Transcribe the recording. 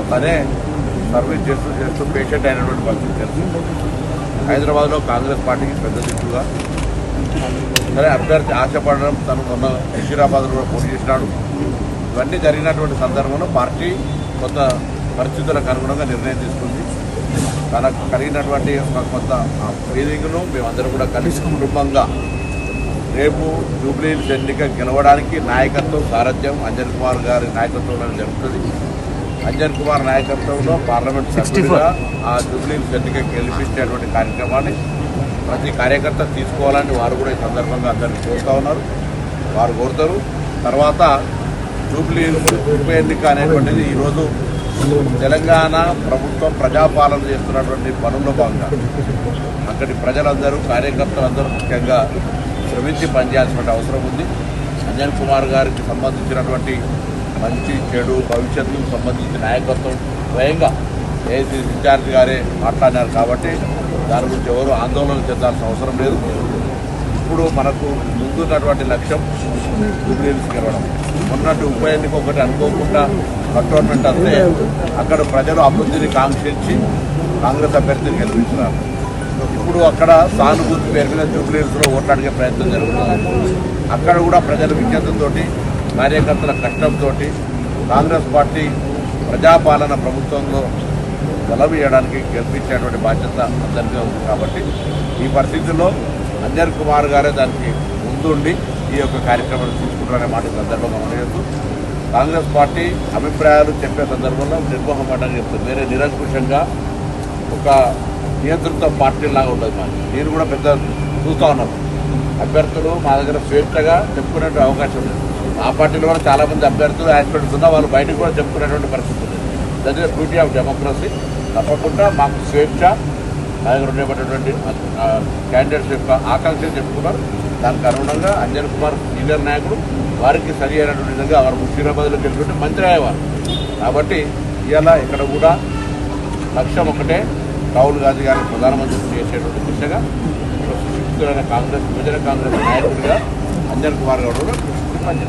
ఒక తనే సర్వీస్ చేస్తూ చేస్తూ పేషెంట్ అయినటువంటి పరిస్థితి తెలుసు. హైదరాబాద్లో కాంగ్రెస్ పార్టీకి పెద్ద దిక్కుగా సరే అభ్యర్థి ఆశపడడం తను మొన్న హైదరాబాద్లో కూడా పోటీ చేసినాడు. ఇవన్నీ జరిగినటువంటి సందర్భంలో పార్టీ కొంత పరిస్థితులకు అనుగుణంగా నిర్ణయం తీసుకుంది. తనకు కలిగినటువంటి కొంత ఫీలింగ్ను మేమందరం కూడా కలిసి కుటుంబంగా రేపు జూబ్లీ ఎన్నిక గెలవడానికి నాయకత్వం సారథ్యం అంజన్ కుమార్ గారి నాయకత్వంలో జరుగుతుంది. అంజన్ కుమార్ నాయకత్వంలో పార్లమెంట్ సభ్యుడిగా ఆ జూబ్లీ ఎన్నిక గెలిపించేటువంటి కార్యక్రమాన్ని ప్రతి కార్యకర్త తీసుకోవాలని వారు కూడా ఈ సందర్భంగా అందరికీ కోరుతా ఉన్నారు. వారు కోరుతారు. తర్వాత జూబ్లీ ఉప ఎన్నిక అనేటువంటిది ఈరోజు తెలంగాణ ప్రభుత్వం ప్రజాపాలన చేస్తున్నటువంటి పనుల్లో భాగంగా అక్కడి ప్రజలందరూ కార్యకర్తలందరూ ముఖ్యంగా శ్రమించి పనిచేయాల్సిన అవసరం ఉంది. అంజన్ కుమార్ గారికి సంబంధించినటువంటి మంచి చెడు భవిష్యత్తుకు సంబంధించిన నాయకత్వం స్వయంగా ఏసీ ఇన్ఛార్జ్ గారే మాట్లాడినారు కాబట్టి దాని గురించి ఎవరు ఆందోళన చెందాల్సిన అవసరం లేదు. ఇప్పుడు మనకు ముందున్నటువంటి లక్ష్యం జూబ్లీహిల్స్ గెలవడం ఉన్నట్టు ఉప ఎన్నిక ఒకటి అనుకోకుండా కంటోన్మెంట్ వస్తే అక్కడ ప్రజలు అభివృద్ధిని కాంక్షించి కాంగ్రెస్ అభ్యర్థిని గెలిపించినారు. ఇప్పుడు అక్కడ సానుభూతి పేరు మీద జూబ్లీస్లో ఓట్లాడిగే ప్రయత్నం జరుగుతుంది. అక్కడ కూడా ప్రజల విజ్ఞతతోటి కార్యకర్తల కష్టంతో కాంగ్రెస్ పార్టీ ప్రజాపాలన ప్రభుత్వంలో గెలవేయడానికి గెలిపించేటువంటి బాధ్యత అందరికీ ఉంది. కాబట్టి ఈ పరిస్థితుల్లో అంజన్ కుమార్ గారే దానికి ముందుండి ఈ యొక్క కార్యక్రమాన్ని తీసుకుంటారనే మాట సందర్భంగా మనలేదు కాంగ్రెస్ పార్టీ అభిప్రాయాలు చెప్పే సందర్భంలో నిర్మోహమాటంగా చెప్తుంది. వేరే నిరంకుశంగా ఒక నియంత్రిత పార్టీ లాగా ఉండదు మాకు నేను కూడా పెద్ద చూస్తూ ఉన్నాను. అభ్యర్థులు మా దగ్గర స్వేచ్ఛగా చెప్పుకునే అవకాశం ఉంది ఆ పార్టీలో కూడా చాలా మంది అభ్యర్థులు ఆస్పిరెంట్స్ ఉన్నా వాళ్ళు బయటకు కూడా చెప్పుకునేటువంటి పరిస్థితి ఉంది. దట్ బ్యూటీ ఆఫ్ డెమోక్రసీ తప్పకుండా మాకు స్వేచ్ఛ మా దగ్గర ఉండేటటువంటి క్యాండిడేట్స్ యొక్క ఆకాంక్షలు చెప్పుకున్నారు. దానికి అనుగుణంగా అంజన్ కుమార్ సీనియర్ నాయకుడు వారికి సరి అయినటువంటి విధంగా వారు ముషీరాబాద్లో వెళ్ళినటువంటి మంత్రి అయ్యేవారు. కాబట్టి ఇవాళ ఇక్కడ కూడా లక్ష్యం ఒకటే రాహుల్ గాంధీ గారిని ప్రధానమంత్రి చేసేటువంటి దిశగా ఒక సుశిక్షితులైన కాంగ్రెస్ విభజన కాంగ్రెస్ నాయకుడిగా అంజన్ కుమార్ గౌడ్ కూడా Banyak.